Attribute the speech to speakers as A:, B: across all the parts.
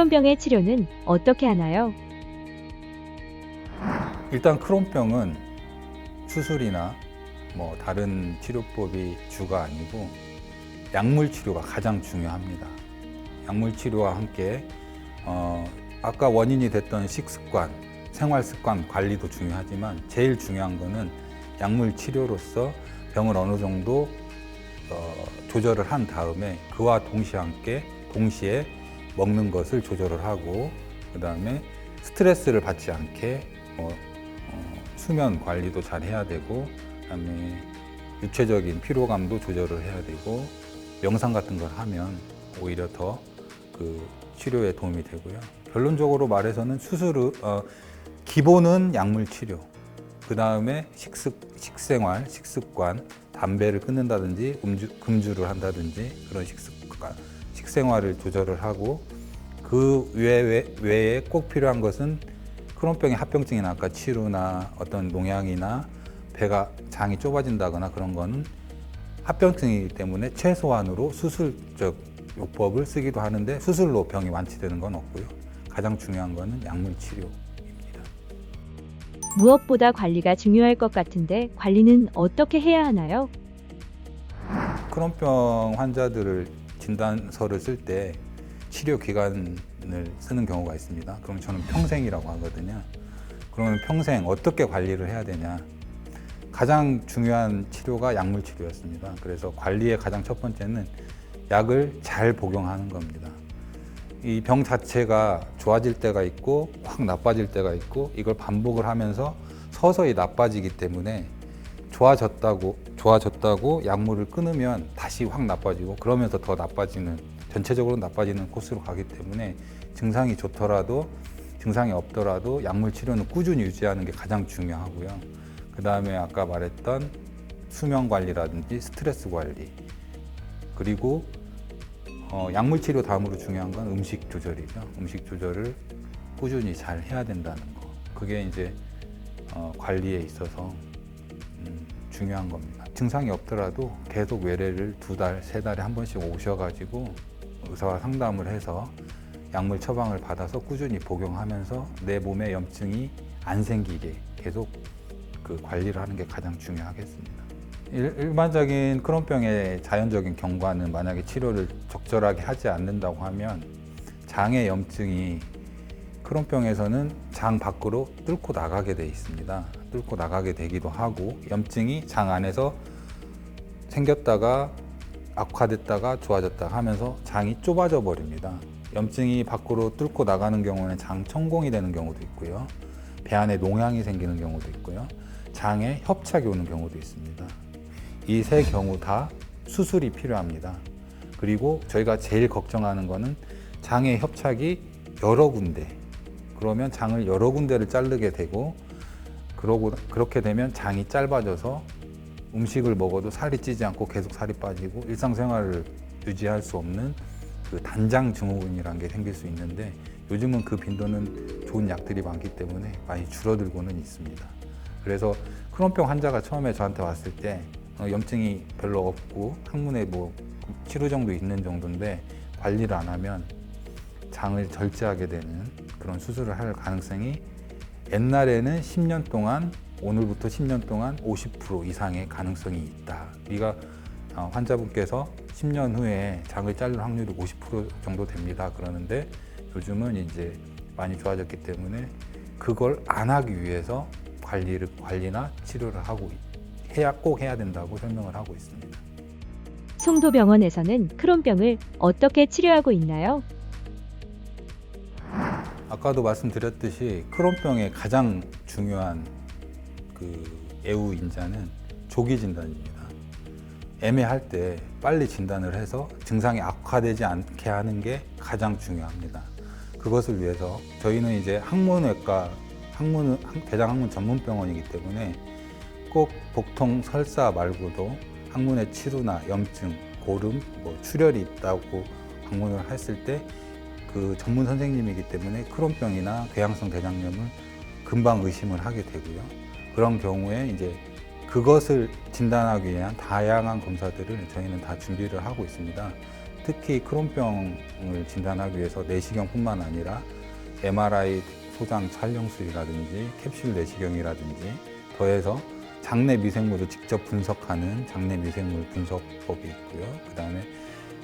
A: 크론병의 치료는 어떻게 하나요?
B: 일단 크론병은 수술이나 뭐 다른 치료법이 주가 아니고 약물 치료가 가장 중요합니다. 약물 치료와 함께 어, 아까 원인이 됐던 식습관, 생활 습관 관리도 중요하지만 제일 중요한 거는 약물 치료로서 병을 어느 정도 어, 조절을 한 다음에 그와 동시에 함께 동시에 먹는 것을 조절을 하고 그 다음에 스트레스를 받지 않게 어, 어, 수면 관리도 잘 해야 되고 그다음에 육체적인 피로감도 조절을 해야 되고 명상 같은 걸 하면 오히려 더 그 치료에 도움이 되고요. 결론적으로 말해서는 수술을 어, 기본은 약물 치료, 그 다음에 식습 식생활, 식습관, 담배를 끊는다든지 음주, 금주를 한다든지 그런 식습관, 식생활을 조절을 하고 그 외에, 외에 꼭 필요한 것은 크론병의 합병증이나 아까 치료나 어떤 농약이나 배가 장이 좁아진다거나 그런 거는 합병증이기 때문에 최소한으로 수술적 요법을 쓰기도 하는데 수술로 병이 완치되는 건 없고요. 가장 중요한 거는 약물 치료입니다.
A: 무엇보다 관리가 중요할 것 같은데 관리는 어떻게 해야 하나요?
B: 크론병 환자들을 진단서를 쓸 때 치료 기간을 쓰는 경우가 있습니다. 그럼 저는 평생이라고 하거든요. 그러면 평생 어떻게 관리를 해야 되냐? 가장 중요한 치료가 약물 치료였습니다. 그래서 관리의 가장 첫 번째는 약을 잘 복용하는 겁니다. 이 병 자체가 좋아질 때가 있고 확 나빠질 때가 있고 이걸 반복을 하면서 서서히 나빠지기 때문에 좋아졌다고 좋아졌다고 약물을 끊으면 다시 확 나빠지고 그러면서 더 나빠지는 전체적으로 나빠지는 코스로 가기 때문에 증상이 좋더라도 증상이 없더라도 약물 치료는 꾸준히 유지하는 게 가장 중요하고요. 그 다음에 아까 말했던 수면 관리라든지 스트레스 관리 그리고 어, 약물 치료 다음으로 중요한 건 음식 조절이죠. 음식 조절을 꾸준히 잘 해야 된다는 거. 그게 이제 어, 관리에 있어서 음, 중요한 겁니다. 증상이 없더라도 계속 외래를 두 달, 세 달에 한 번씩 오셔가지고 의사와 상담을 해서 약물 처방을 받아서 꾸준히 복용하면서 내 몸에 염증이 안 생기게 계속 그 관리를 하는 게 가장 중요하겠습니다. 일- 일반적인 크론병의 자연적인 경과는 만약에 치료를 적절하게 하지 않는다고 하면 장의 염증이 크론병에서는 장 밖으로 뚫고 나가게 돼 있습니다. 뚫고 나가게 되기도 하고 염증이 장 안에서 생겼다가 악화됐다가 좋아졌다 하면서 장이 좁아져 버립니다. 염증이 밖으로 뚫고 나가는 경우는 장 천공이 되는 경우도 있고요. 배 안에 농양이 생기는 경우도 있고요. 장에 협착이 오는 경우도 있습니다. 이 세 경우 다 수술이 필요합니다. 그리고 저희가 제일 걱정하는 거는 장의 협착이 여러 군데. 그러면 장을 여러 군데를 자르게 되고 그러고 그렇게 되면 장이 짧아져서 음식을 먹어도 살이 찌지 않고 계속 살이 빠지고 일상생활을 유지할 수 없는 그 단장 증후군이라는 게 생길 수 있는데 요즘은 그 빈도는 좋은 약들이 많기 때문에 많이 줄어들고는 있습니다. 그래서 크론병 환자가 처음에 저한테 왔을 때 어, 염증이 별로 없고 항문에 뭐 치료 정도 있는 정도인데 관리를 안 하면 장을 절제하게 되는 그런 수술을 할 가능성이 옛날에는 10년 동안 오늘부터 10년 동안 50% 이상의 가능성이 있다. 우리가 어, 환자분께서 10년 후에 장을 자를 확률이 50% 정도 됩니다. 그러는데 요즘은 이제 많이 좋아졌기 때문에 그걸 안 하기 위해서 관리를 관리나 치료를 하고 있- 해야 꼭 해야 된다고 설명을 하고 있습니다.
A: 송도병원에서는 크론병을 어떻게 치료하고 있나요?
B: 아까도 말씀드렸듯이 크론병의 가장 중요한 그 애우 인자는 조기 진단입니다. 애매할 때 빨리 진단을 해서 증상이 악화되지 않게 하는 게 가장 중요합니다. 그것을 위해서 저희는 이제 항문외과 항문 대장 항문 전문 병원이기 때문에 꼭 복통 설사 말고도 항문의 치루나 염증, 고름, 뭐 출혈이 있다고 방문을 했을 때 그 전문 선생님이기 때문에 크론병이나 궤양성 대장염을 금방 의심을 하게 되고요. 그런 경우에 이제 그것을 진단하기 위한 다양한 검사들을 저희는 다 준비를 하고 있습니다. 특히 크론병을 진단하기 위해서 내시경뿐만 아니라 MRI 소장 촬영술이라든지 캡슐 내시경이라든지 더해서 장내 미생물을 직접 분석하는 장내 미생물 분석법이 있고요. 그다음에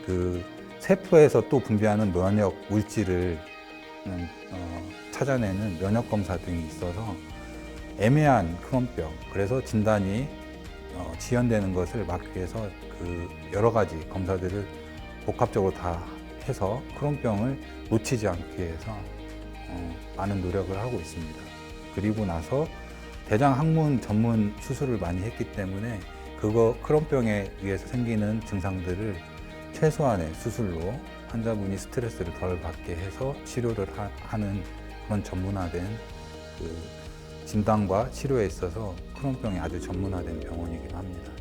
B: 그 세포에서 또 분비하는 면역 물질을 음, 어, 찾아내는 면역 검사 등이 있어서 애매한 크론병 그래서 진단이 어, 지연되는 것을 막기 위해서 그 여러 가지 검사들을 복합적으로 다 해서 크론병을 놓치지 않기 위해서 어, 많은 노력을 하고 있습니다. 그리고 나서 대장 항문 전문 수술을 많이 했기 때문에 그거 크론병에 의해서 생기는 증상들을 최소한의 수술로 환자분이 스트레스를 덜 받게 해서 치료를 하, 하는 그런 전문화된 그 진단과 치료에 있어서 크론병이 아주 전문화된 병원이기도 합니다.